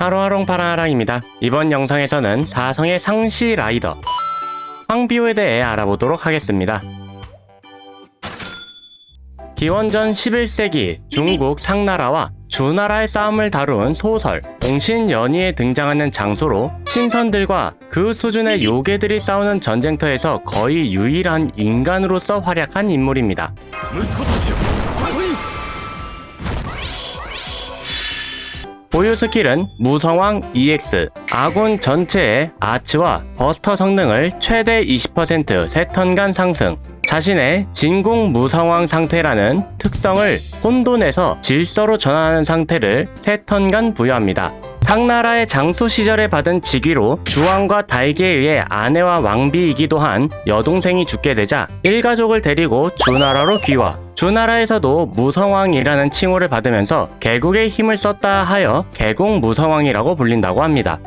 하루하롱 파라하랑입니다. 이번 영상에서는 사성의 상시 라이더 황비호에 대해 알아보도록 하겠습니다. 기원전 11세기 중국 상나라와 주나라의 싸움을 다룬 소설 공신연의에 등장하는 장소로 신선들과 그 수준의 요괴들이 싸우는 전쟁터에서 거의 유일한 인간으로서 활약한 인물입니다. 보유 스킬은 무성왕 EX, 아군 전체의 아치와 버스터 성능을 최대 20% 3턴간 상승, 자신의 진공 무성왕 상태라는 특성을 혼돈에서 질서로 전환하는 상태를 3턴간 부여합니다. 상나라의 장수 시절에 받은 직위로 주왕과 달기에 의해 아내와 왕비이기도 한 여동생이 죽게 되자 일가족을 데리고 주나라로 귀화. 두 나라에서도 무성왕이라는 칭호를 받으면서 개국의 힘을 썼다 하여 개국 무성왕이라고 불린다고 합니다.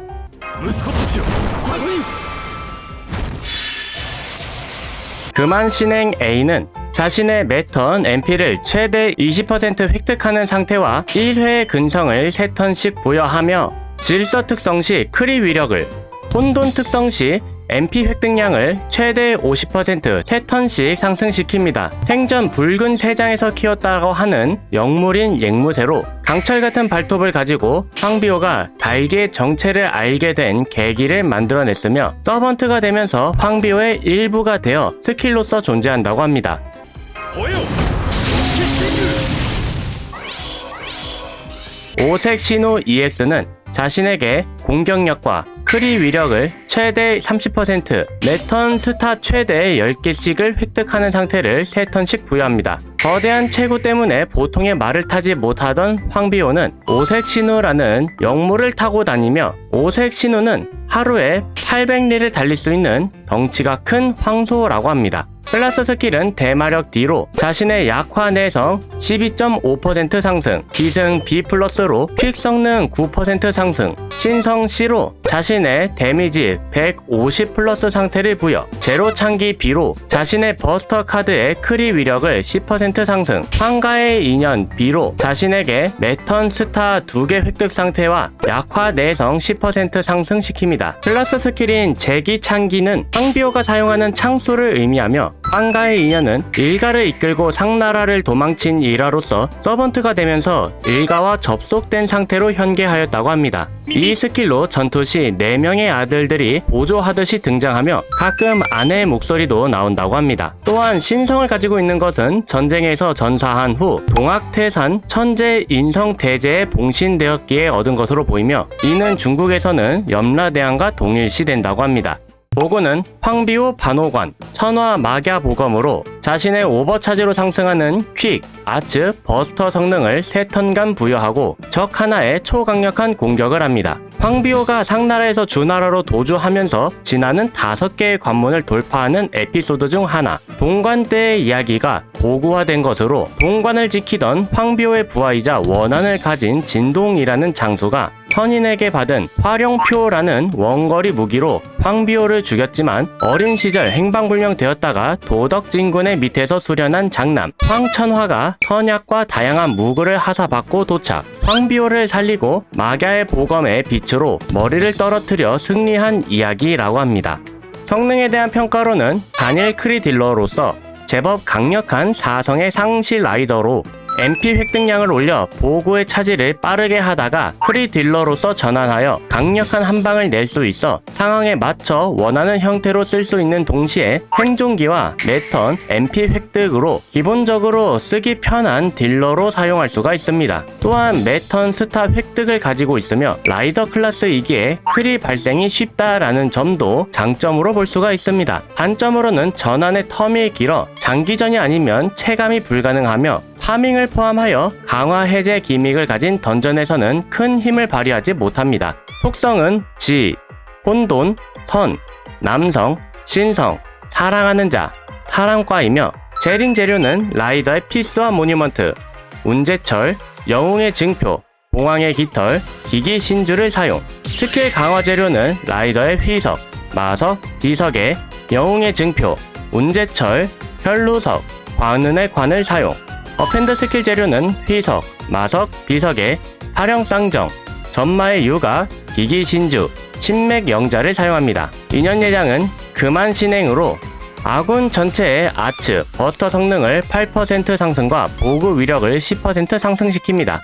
그만 신행 A는 자신의 매턴 MP를 최대 20% 획득하는 상태와 1회의 근성을 3턴씩 부여하며 질서 특성 시 크리 위력을 혼돈 특성 시 MP 획득량을 최대 50% 3턴씩 상승시킵니다. 생전 붉은 새장에서 키웠다고 하는 영물인 앵무새로 강철 같은 발톱을 가지고 황비호가 달개 정체를 알게 된 계기를 만들어냈으며 서번트가 되면서 황비호의 일부가 되어 스킬로서 존재한다고 합니다. 오색 신호 EX는 자신에게 공격력과 크리 위력을 최대 30%, 매턴 스타 최대 10개씩을 획득하는 상태를 3턴씩 부여합니다. 거대한 체구 때문에 보통의 말을 타지 못하던 황비호는 오색 신호라는 영물을 타고 다니며 오색 신호는 하루에 800리를 달릴 수 있는 덩치가 큰 황소라고 합니다. 플러스 스킬은 대마력 D로 자신의 약화 내성 12.5% 상승, 기승 B 플러스로 퀵 성능 9% 상승, 신성 C로 자신의 데미지 150 플러스 상태를 부여, 제로 창기 B로 자신의 버스터 카드의 크리 위력을 10% 상승, 황가의 인연 B로 자신에게 매턴 스타 2개 획득 상태와 약화 내성 10% 상승시킵니다. 플러스 스킬인 제기 창기는 황비호가 사용하는 창수를 의미하며 황가의 인연은 일가를 이끌고 상나라를 도망친 일화로서 서번트가 되면서 일가와 접속된 상태로 현계하였다고 합니다. 이 스킬로 전투 시 4명의 아들들이 보조하듯이 등장하며 가끔 아내의 목소리도 나온다고 합니다. 또한 신성을 가지고 있는 것은 전쟁에서 전사한 후 동학태산 천재 인성 대제에 봉신되었기에 얻은 것으로 보이며 이는 중국에서는 염라대왕과 동일시된다고 합니다. 보고는 황비호 반호관, 천화 막야 보검으로 자신의 오버차지로 상승하는 퀵, 아츠, 버스터 성능을 3턴간 부여하고 적 하나에 초강력한 공격을 합니다. 황비호가 상나라에서 주나라로 도주하면서 지나는 5개의 관문을 돌파하는 에피소드 중 하나, 동관 때의 이야기가 보고화된 것으로 동관을 지키던 황비호의 부하이자 원한을 가진 진동이라는 장수가 선인에게 받은 화룡표라는 원거리 무기로 황비호를 죽였지만 어린 시절 행방불명 되었다가 도덕진군의 밑에서 수련한 장남 황천화가 선약과 다양한 무구를 하사받고 도착. 황비호를 살리고 마갸의 보검의 빛 으로 머리를 떨어뜨려 승리한 이야기라고 합니다. 성능에 대한 평가로는 다니엘 크리딜러로서 제법 강력한 사성의 상시 라이더로 MP 획득량을 올려 보고의 차지를 빠르게 하다가 프리 딜러로서 전환하여 강력한 한 방을 낼 수 있어 상황에 맞춰 원하는 형태로 쓸 수 있는 동시에 생존기와 매턴, MP 획득으로 기본적으로 쓰기 편한 딜러로 사용할 수가 있습니다. 또한 매턴 스타 획득을 가지고 있으며 라이더 클래스이기에 크리 발생이 쉽다라는 점도 장점으로 볼 수가 있습니다. 단점으로는 전환의 텀이 길어 장기전이 아니면 체감이 불가능하며 파밍을 포함하여 강화 해제 기믹을 가진 던전에서는 큰 힘을 발휘하지 못합니다. 속성은 지, 혼돈, 선, 남성, 신성, 사랑하는 자, 사랑과이며 재림 재료는 라이더의 피스와 모니먼트, 운제철, 영웅의 증표, 봉황의 깃털, 기기 신주를 사용. 스킬 강화 재료는 라이더의 휘석, 마석, 비석의 영웅의 증표, 운제철, 혈루석, 관운의 관을 사용. 어펜드 스킬 재료는 휘석, 마석, 비석의 활용쌍정, 전마의 유가, 기기신주, 신맥 영자를 사용합니다. 인연 예장은 그만 신행으로 아군 전체의 아츠, 버스터 성능을 8% 상승과 보급 위력을 10% 상승시킵니다.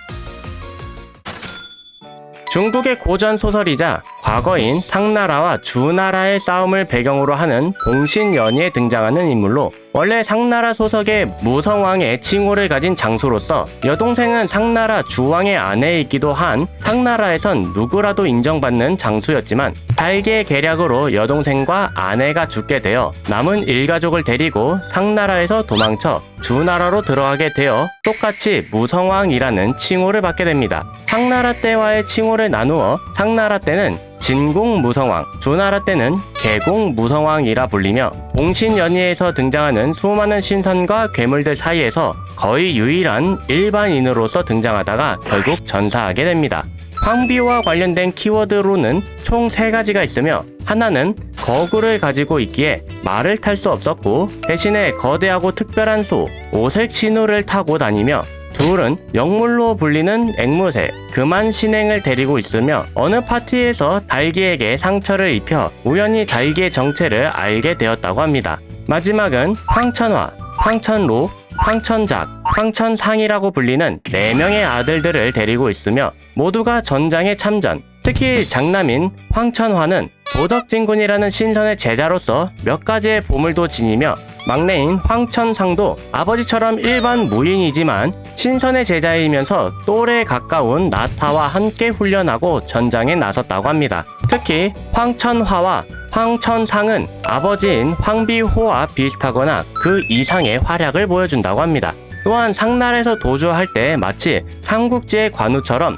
중국의 고전 소설이자 과거인 상나라와 주나라의 싸움을 배경으로 하는 봉신연의에 등장하는 인물로 원래 상나라 소속의 무성왕의 칭호를 가진 장소로서 여동생은 상나라 주왕의 아내이기도 한 상나라에선 누구라도 인정받는 장수였지만 달기의 계략으로 여동생과 아내가 죽게 되어 남은 일가족을 데리고 상나라에서 도망쳐 주나라로 들어가게 되어 똑같이 무성왕이라는 칭호를 받게 됩니다. 상나라 때와의 칭호를 나누어 상나라 때는 진공 무성왕, 주나라 때는 개공 무성왕이라 불리며 봉신연의에서 등장하는 수많은 신선과 괴물들 사이에서 거의 유일한 일반인으로서 등장하다가 결국 전사하게 됩니다. 황비호와 관련된 키워드로는 총 3가지가 있으며 하나는 거구를 가지고 있기에 말을 탈 수 없었고 대신에 거대하고 특별한 소, 오색 신호를 타고 다니며 둘은 영물로 불리는 앵무새, 그만 신행을 데리고 있으며 어느 파티에서 달기에게 상처를 입혀 우연히 달기의 정체를 알게 되었다고 합니다. 마지막은 황천화, 황천로, 황천작, 황천상이라고 불리는 4명의 아들들을 데리고 있으며 모두가 전장에 참전, 특히 장남인 황천화는 도덕진군이라는 신선의 제자로서 몇 가지의 보물도 지니며 막내인 황천상도 아버지처럼 일반 무인이지만 신선의 제자이면서 또래에 가까운 나타와 함께 훈련하고 전장에 나섰다고 합니다. 특히 황천화와 황천상은 아버지인 황비호와 비슷하거나 그 이상의 활약을 보여준다고 합니다. 또한 상날에서 도주할 때 마치 삼국지의 관우처럼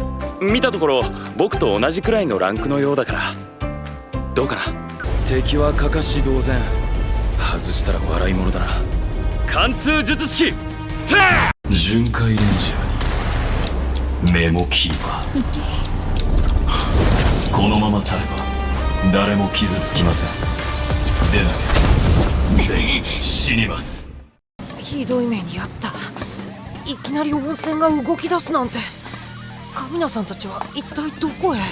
見たところ僕と同じくらいのランクのようだから。どうかな？敵はかかし同然。外したら笑い物だな。貫通術式。巡回レンジャーにメモキーパーこのまま去れば誰も傷つきません。でなければ全員死にます。ひどい目にあった。いきなり温泉が動き出すなんて神名さんたちは一体どこへ？う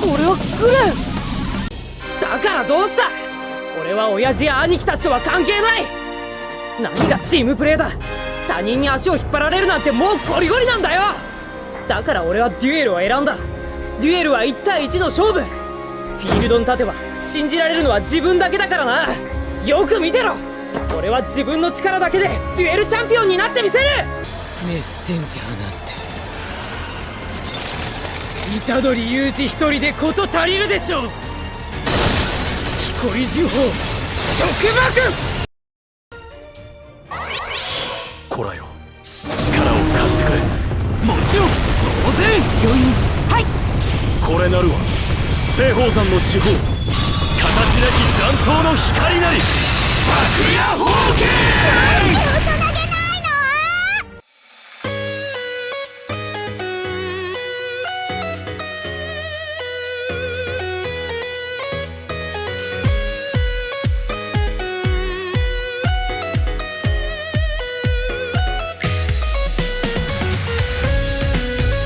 これはグレンだからどうした？俺は親父や兄貴たちとは関係ない！何がチームプレーだ？他人に足を引っ張られるなんてもうゴリゴリなんだよ！だから俺はデュエルを選んだ！デュエルは1対1の勝負！フィールドに立てば信じられるのは自分だけだからな！よく見てろ！俺は自分の力だけでデュエルチャンピオンになってみせる。メッセンジャーなんて。虎杖裕二一人で事足りるでしょう。木こり呪法直爆こらよ。力を貸してくれ。もちろん当然。余韻はい。これなるは西方山の手法形なき弾頭の光なり爆野砲剣